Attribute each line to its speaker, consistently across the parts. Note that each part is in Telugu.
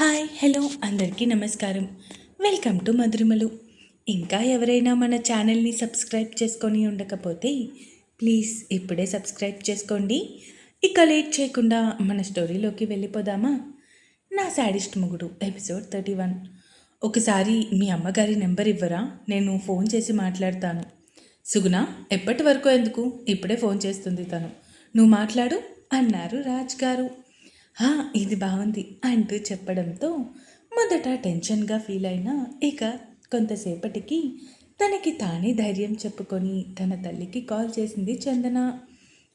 Speaker 1: హాయ్ హలో అందరికీ నమస్కారం వెల్కమ్ టు మధురిమలు ఇంకా ఎవరైనా మన ఛానల్ని సబ్స్క్రైబ్ చేసుకొని ఉండకపోతే ప్లీజ్ ఇప్పుడే సబ్స్క్రైబ్ చేసుకోండి ఇక లేట్ చేయకుండా మన స్టోరీలోకి వెళ్ళిపోదామా నా శాడిస్ట్ మొగుడు ఎపిసోడ్ థర్టీ వన్ ఒకసారి మీ అమ్మగారి నెంబర్ ఇవ్వరా నేను ఫోన్ చేసి మాట్లాడతాను సుగుణ ఎప్పటి వరకు ఎందుకు ఇప్పుడే ఫోన్ చేస్తుంది తను నువ్వు మాట్లాడు అన్నారు రాజ్ గారు ఇది బాగుంది అంటూ చెప్పడంతో మొదట టెన్షన్గా ఫీల్ అయినా ఇక కొంతసేపటికి తనకి తానే ధైర్యం చెప్పుకొని తన తల్లికి కాల్ చేసింది చందన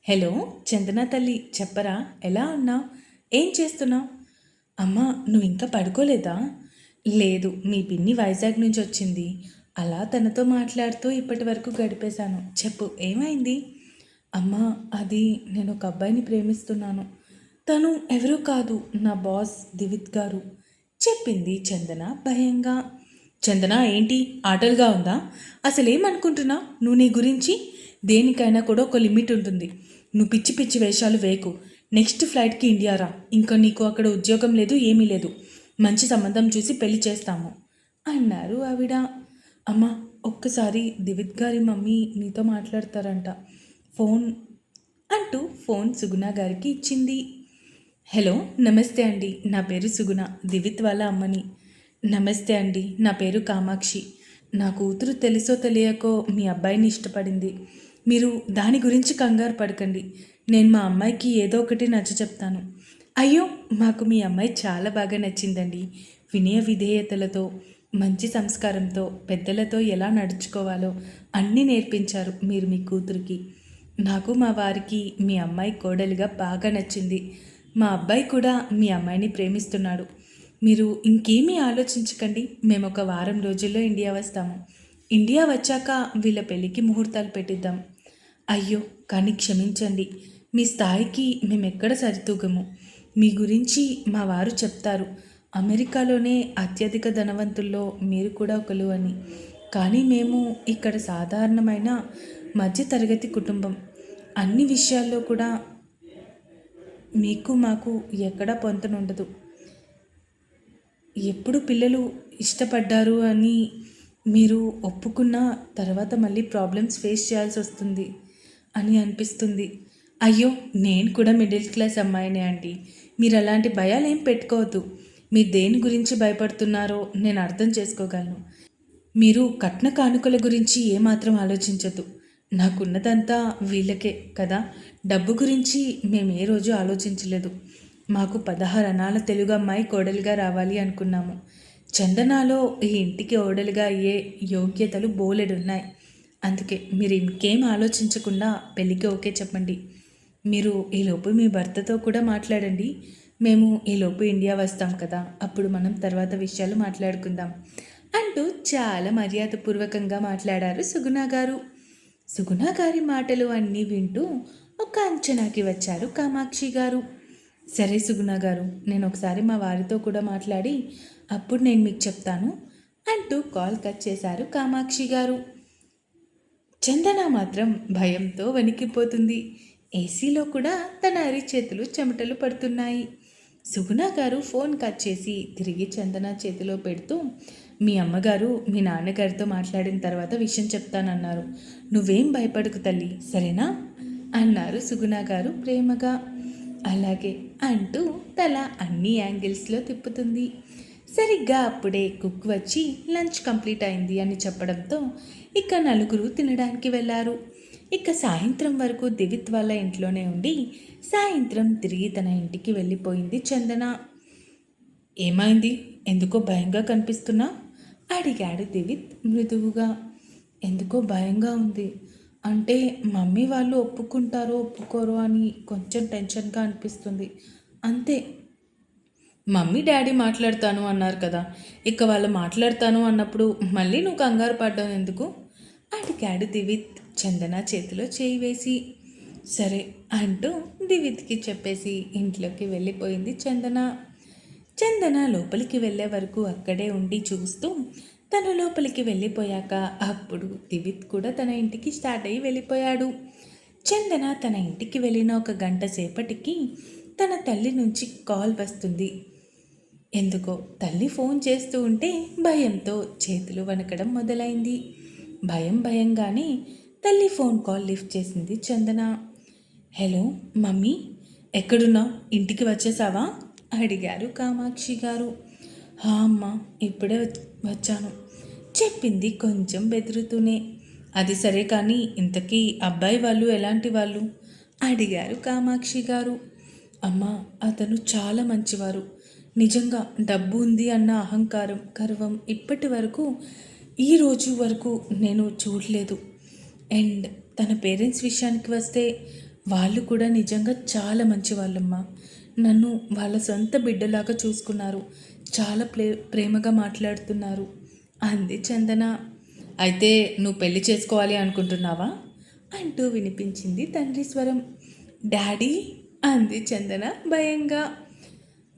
Speaker 1: హలో చందన తల్లి చెప్పరా ఎలా ఉన్నావు ఏం చేస్తున్నావు అమ్మా నువ్వు ఇంకా పడుకోలేదా లేదు మీ పిన్ని వైజాగ్ నుంచి వచ్చింది అలా తనతో మాట్లాడుతూ ఇప్పటి వరకు గడిపేశాను చెప్పు ఏమైంది అమ్మా అది నేను ఒక అబ్బాయిని ప్రేమిస్తున్నాను తను ఎవరూ కాదు నా బాస్ దివిత్ గారు చెప్పింది చందన భయంగా చందన ఏంటి ఆటలుగా ఉందా అసలేమనుకుంటున్నా నువ్వు నీ గురించి దేనికైనా కూడా ఒక లిమిట్ ఉంటుంది నువ్వు పిచ్చి పిచ్చి వేషాలు వేకు నెక్స్ట్ ఫ్లైట్కి ఇండియా రా ఇంకా నీకు అక్కడ ఉద్యోగం లేదు ఏమీ లేదు మంచి సంబంధం చూసి పెళ్లి చేస్తాము అన్నారు ఆవిడ అమ్మ ఒక్కసారి దివిత్ గారి మమ్మీ నీతో మాట్లాడతారంట ఫోన్ అంటూ ఫోన్ సుగుణ గారికి ఇచ్చింది హలో నమస్తే అండి నా పేరు సుగుణ దివిత్ వాళ్ళ అమ్మని నమస్తే అండి నా పేరు కామాక్షి నా కూతురు తెలుసో తెలియకో మీ అబ్బాయిని ఇష్టపడింది మీరు దాని గురించి కంగారు పడకండి నేను మా అమ్మాయికి ఏదో ఒకటి నచ్చ చెప్తాను అయ్యో మాకు మీ అమ్మాయి చాలా బాగా నచ్చిందండి వినయ విధేయతలతో మంచి సంస్కారంతో పెద్దలతో ఎలా నడుచుకోవాలో అన్నీ నేర్పించారు మీరు మీ కూతురికి నాకు మా వారికి మీ అమ్మాయి కోడలిగా బాగా నచ్చింది మా అబ్బాయి కూడా మీ అమ్మాయిని ప్రేమిస్తున్నాడు మీరు ఇంకేమీ ఆలోచించకండి మేము ఒక వారం రోజుల్లో ఇండియా వస్తాము ఇండియా వచ్చాక వీళ్ళ పెళ్ళికి ముహూర్తాలు పెట్టిద్దాం అయ్యో కానీ క్షమించండి మీ స్థాయికి మేము ఎక్కడ సరితూగము మీ గురించి మా వారు చెప్తారు అమెరికాలోనే అత్యధిక ధనవంతుల్లో మీరు కూడా ఒకరు అని కానీ మేము ఇక్కడ సాధారణమైన మధ్యతరగతి కుటుంబం అన్ని విషయాల్లో కూడా మీకు మాకు ఎక్కడా పొంతనుండదు ఎప్పుడు పిల్లలు ఇష్టపడ్డారు అని మీరు ఒప్పుకున్న తర్వాత మళ్ళీ ప్రాబ్లమ్స్ ఫేస్ చేయాల్సి వస్తుంది అని అనిపిస్తుంది అయ్యో నేను కూడా మిడిల్ క్లాస్ అమ్మాయినే అండి మీరు అలాంటి భయాలు ఏం పెట్టుకోవద్దు మీరు దేని గురించి భయపడుతున్నారో నేను అర్థం చేసుకోగలను మీరు కట్న కానుకల గురించి ఏమాత్రం ఆలోచించదు నాకున్నదంతా వీళ్ళకే కదా డబ్బు గురించి మేము ఏ రోజు ఆలోచించలేదు మాకు పదహారు అనాల తెలుగు అమ్మాయి కోడలుగా రావాలి అనుకున్నాము చందనాలో ఈ ఇంటికి ఓడలుగా అయ్యే యోగ్యతలు బోలెడున్నాయి అందుకే మీరు ఇంకేం ఆలోచించకుండా పెళ్ళికి ఓకే చెప్పండి మీరు ఈలోపు మీ భర్తతో కూడా మాట్లాడండి మేము ఈలోపు ఇండియా వస్తాం కదా అప్పుడు మనం తర్వాత విషయాలు మాట్లాడుకుందాం అంటూ చాలా మర్యాదపూర్వకంగా మాట్లాడారు సుగుణ గారు సుగుణ గారి మాటలు అన్నీ వింటూ ఒక అంచనాకి వచ్చారు కామాక్షి గారు సరే సుగుణ గారు నేను ఒకసారి మా వారితో కూడా మాట్లాడి అప్పుడు నేను మీకు చెప్తాను అంటూ కాల్ కట్ చేశారు కామాక్షి గారు చందన మాత్రం భయంతో వణికిపోతుంది ఏసీలో కూడా తన అరిచేతులు చెమటలు పడుతున్నాయి సుగుణ గారు ఫోన్ కట్ చేసి తిరిగి చందన చేతిలో పెడుతూ మీ అమ్మగారు మీ నాన్నగారితో మాట్లాడిన తర్వాత విషయం చెప్తానన్నారు నువ్వేం భయపడకు తల్లి సరేనా అన్నారు సుగుణ గారు ప్రేమగా అలాగే అంటూ తల అన్ని యాంగిల్స్లో తిప్పుతుంది సరిగ్గా అప్పుడే కుక్ వచ్చి లంచ్ కంప్లీట్ అయింది అని చెప్పడంతో ఇక నలుగురు తినడానికి వెళ్ళారు ఇక సాయంత్రం వరకు దివిత్ వాళ్ళ ఇంట్లోనే ఉండి సాయంత్రం తిరిగి తన ఇంటికి వెళ్ళిపోయింది చందన ఏమైంది ఎందుకో భయంగా కనిపిస్తున్నా అడిగాడు దివిత్ మృదువుగా ఎందుకో భయంగా ఉంది అంటే మమ్మీ వాళ్ళు ఒప్పుకుంటారో ఒప్పుకోరో అని కొంచెం టెన్షన్గా అనిపిస్తుంది అంతే మమ్మీ డాడీ మాట్లాడతాను అన్నారు కదా ఇక వాళ్ళు మాట్లాడతాను అన్నప్పుడు మళ్ళీ నువ్వు కంగారు పడ్డావు ఎందుకు అడిగాడు దివిత్ చందన చేతిలో చేయి వేసి సరే అంటూ దివిత్కి చెప్పేసి ఇంట్లోకి వెళ్ళిపోయింది చందన చందన లోపలికి వెళ్ళే వరకు అక్కడే ఉండి చూస్తూ తన లోపలికి వెళ్ళిపోయాక అప్పుడు దివిత్ కూడా తన ఇంటికి స్టార్ట్ అయ్యి వెళ్ళిపోయాడు చందన తన ఇంటికి వెళ్ళిన ఒక గంట సేపటికి తన తల్లి నుంచి కాల్ వస్తుంది ఎందుకో తల్లి ఫోన్ చేస్తూ ఉంటే భయంతో చేతులు వణకడం మొదలైంది భయం భయంగానే తల్లి ఫోన్ కాల్ లిఫ్ట్ చేసింది చందన హలో మమ్మీ ఎక్కడున్నావు ఇంటికి వచ్చేసావా అడిగారు కామాక్షి గారు హా అమ్మ ఇప్పుడే వచ్చాను చెప్పింది కొంచెం బెదురుతూనే అది సరే కానీ ఇంతకీ అబ్బాయి వాళ్ళు ఎలాంటి వాళ్ళు అడిగారు కామాక్షి గారు అమ్మ అతను చాలా మంచివారు నిజంగా డబ్బు ఉంది అన్న అహంకారం గర్వం ఇప్పటి వరకు ఈ రోజు వరకు నేను చూడలేదు అండ్ తన పేరెంట్స్ విషయానికి వస్తే వాళ్ళు కూడా నిజంగా చాలా మంచి వాళ్ళమ్మా నన్ను వాళ్ళ సొంత బిడ్డలాగా చూసుకున్నారు చాలా ప్రే ప్రేమగా మాట్లాడుతున్నారు అంది చందన అయితే నువ్వు పెళ్లి చేసుకోవాలి అనుకుంటున్నావా అంటూ వినిపించింది తండ్రి స్వరం డాడీ అంది చందన భయంగా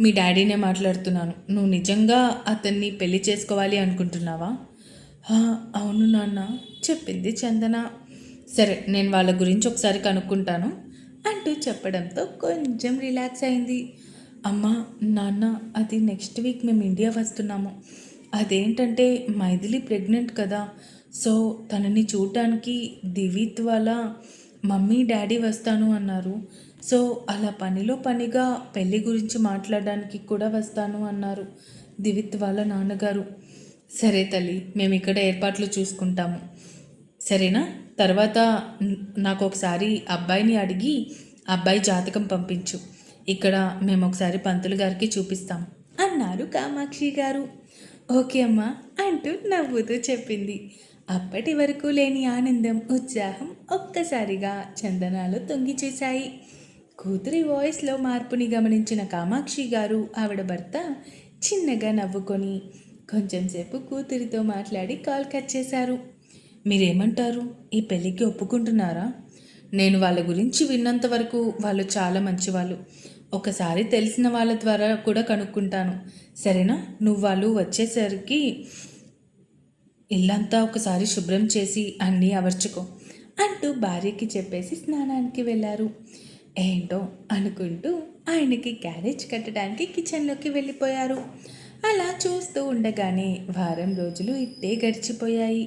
Speaker 1: మీ డాడీనే మాట్లాడుతున్నాను నువ్వు నిజంగా అతన్ని పెళ్లి చేసుకోవాలి అనుకుంటున్నావా అవును నాన్న చెప్పింది చందన సరే నేను వాళ్ళ గురించి ఒకసారి కనుక్కుంటాను అంటూ చెప్పడంతో కొంచెం రిలాక్స్ అయింది అమ్మ నాన్న అది నెక్స్ట్ వీక్ మేము ఇండియా వస్తున్నాము అదేంటంటే మైథిలి ప్రెగ్నెంట్ కదా సో తనని చూడటానికి దివిత్ వాళ్ళ మమ్మీ డాడీ వస్తాను అన్నారు సో అలా పనిలో పనిగా పెళ్ళి గురించి మాట్లాడడానికి కూడా వస్తాను అన్నారు దివిత్ వాళ్ళ నాన్నగారు సరే తల్లి మేము ఇక్కడ ఏర్పాట్లు చూసుకుంటాము సరేనా తర్వాత నాకు ఒకసారి అబ్బాయిని అడిగి అబ్బాయి జాతకం పంపించు ఇక్కడ మేము ఒకసారి పంతులు గారికి చూపిస్తాం అన్నారు కామాక్షి గారు ఓకే అమ్మా అంటూ నవ్వుతూ చెప్పింది అప్పటి వరకు లేని ఆనందం ఉత్సాహం ఒక్కసారిగా చందనాలు తొంగిచేశాయి కూతురి వాయిస్లో మార్పుని గమనించిన కామాక్షి గారు ఆవిడ భర్త చిన్నగా నవ్వుకొని కొంచెంసేపు కూతురితో మాట్లాడి కాల్ కట్ చేశారు మీరేమంటారు ఈ పెళ్ళికి ఒప్పుకుంటున్నారా నేను వాళ్ళ గురించి విన్నంత వరకు వాళ్ళు చాలా మంచివాళ్ళు ఒకసారి తెలిసిన వాళ్ళ ద్వారా కూడా కనుక్కుంటాను సరేనా నువ్వు వాళ్ళు వచ్చేసరికి ఇల్లంతా ఒకసారి శుభ్రం చేసి అన్నీ అవర్చుకో అంటూ భార్యకి చెప్పేసి స్నానానికి వెళ్ళారు ఏంటో అనుకుంటూ ఆయనకి క్యారేజ్ కట్టడానికి కిచెన్లోకి వెళ్ళిపోయారు అలా చూస్తూ ఉండగానే వారం రోజులు ఇట్టే గడిచిపోయాయి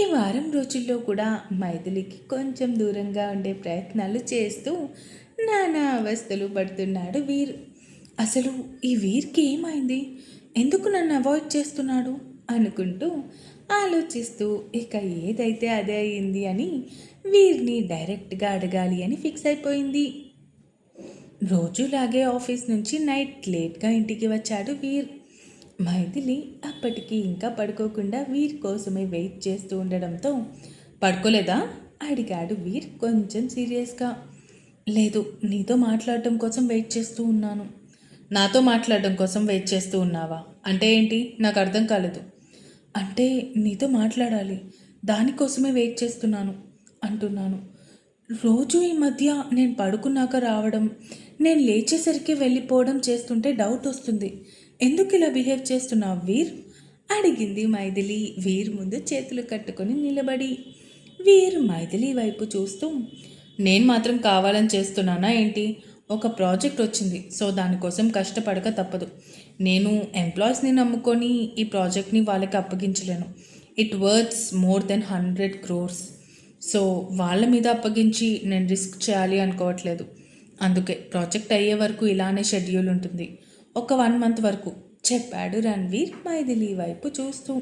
Speaker 1: ఈ వారం రోజుల్లో కూడా మైథిలికి కొంచెం దూరంగా ఉండే ప్రయత్నాలు చేస్తూ నానా అవస్థలు పడుతున్నాడు వీర్ అసలు ఈ వీర్కి ఏమైంది ఎందుకు నన్ను అవాయిడ్ చేస్తున్నాడు అనుకుంటూ ఆలోచిస్తూ ఇక ఏదైతే అదే అయింది అని వీరిని డైరెక్ట్గా అడగాలి అని ఫిక్స్ అయిపోయింది రోజులాగే ఆఫీస్ నుంచి నైట్ లేట్గా ఇంటికి వచ్చాడు వీర్ మైథిలి అప్పటికి ఇంకా పడుకోకుండా వీర్ కోసమే వెయిట్ చేస్తూ ఉండడంతో పడుకోలేదా అడిగాడు వీర్ కొంచెం సీరియస్గా లేదు నీతో మాట్లాడటం కోసం వెయిట్ చేస్తూ ఉన్నాను నాతో మాట్లాడడం కోసం వెయిట్ చేస్తూ ఉన్నావా అంటే ఏంటి నాకు అర్థం కాలేదు అంటే నీతో మాట్లాడాలి దానికోసమే వెయిట్ చేస్తున్నాను అంటున్నాను రోజు ఈ మధ్య నేను పడుకున్నాక రావడం నేను లేచేసరికి వెళ్ళిపోవడం చేస్తుంటే డౌట్ వస్తుంది ఎందుకు ఇలా బిహేవ్ చేస్తున్నావు వీర్ అడిగింది మైథిలి వీర్ ముందు చేతులు కట్టుకొని నిలబడి వీర్ మైథిలి వైపు చూస్తూ నేను మాత్రం కావాలని చేస్తున్నానా ఏంటి ఒక ప్రాజెక్ట్ వచ్చింది సో దానికోసం కష్టపడక తప్పదు నేను ఎంప్లాయీస్ని నమ్ముకొని ఈ ప్రాజెక్ట్ని వాళ్ళకి అప్పగించలేను it worths more than hundred crores so వాళ్ళ మీద అప్పగించి నేను రిస్క్ చేయాలి అనుకోవట్లేదు అందుకే ప్రాజెక్ట్ అయ్యే వరకు ఇలానే షెడ్యూల్ ఉంటుంది ఒక వన్ మంత్ వరకు చెప్పాడు రణ్వీర్ మైదిలీ వైపు చూస్తూ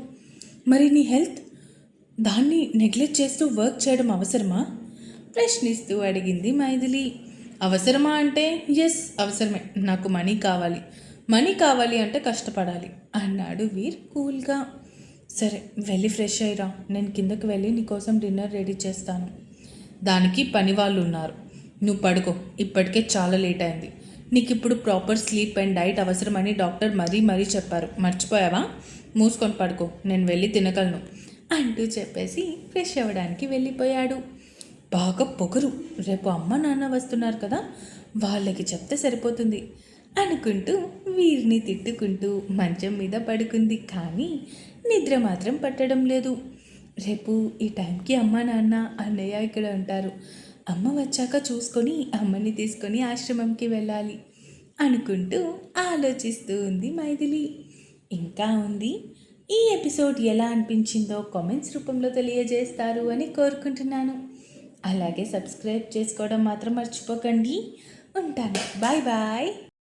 Speaker 1: మరి నీ హెల్త్ దాన్ని నెగ్లెక్ట్ చేస్తూ వర్క్ చేయడం అవసరమా ప్రశ్నిస్తూ అడిగింది మైథిలి అవసరమా అంటే ఎస్ అవసరమే నాకు మనీ కావాలి మనీ కావాలి అంటే కష్టపడాలి అన్నాడు వీర్ కూల్గా సరే వెళ్ళి ఫ్రెష్ అయ్యిరా నేను కిందకు వెళ్ళి నీకోసం డిన్నర్ రెడీ చేస్తాను దానికి పని వాళ్ళు ఉన్నారు నువ్వు పడుకో ఇప్పటికే చాలా లేట్ అయింది నీకు ఇప్పుడు ప్రాపర్ స్లీప్ అండ్ డైట్ అవసరమని డాక్టర్ మరీ మరీ చెప్పారు మర్చిపోయావా మూసుకొని పడుకో నేను వెళ్ళి తినగలను అంటూ చెప్పేసి ఫ్రెష్ అవ్వడానికి వెళ్ళిపోయాడు బాగా పొగరు రేపు అమ్మ నాన్న వస్తున్నారు కదా వాళ్ళకి చెప్తే సరిపోతుంది అనుకుంటూ వీరిని తిట్టుకుంటూ మంచం మీద పడుకుంది కానీ నిద్ర మాత్రం పట్టడం లేదు రేపు ఈ టైంకి అమ్మ నాన్న అన్నయ్య ఇక్కడ ఉంటారు అమ్మ వచ్చాక చూసుకొని అమ్మని తీసుకొని ఆశ్రమంకి వెళ్ళాలి అనుకుంటూ ఆలోచిస్తూ ఉంది మైథిలి ఇంకా ఉంది ఈ ఎపిసోడ్ ఎలా అనిపించిందో కామెంట్స్ రూపంలో తెలియజేస్తారు అని కోరుకుంటున్నాను అలాగే సబ్స్క్రైబ్ చేసుకోవడం మాత్రం మర్చిపోకండి ఉంటాను బాయ్ బాయ్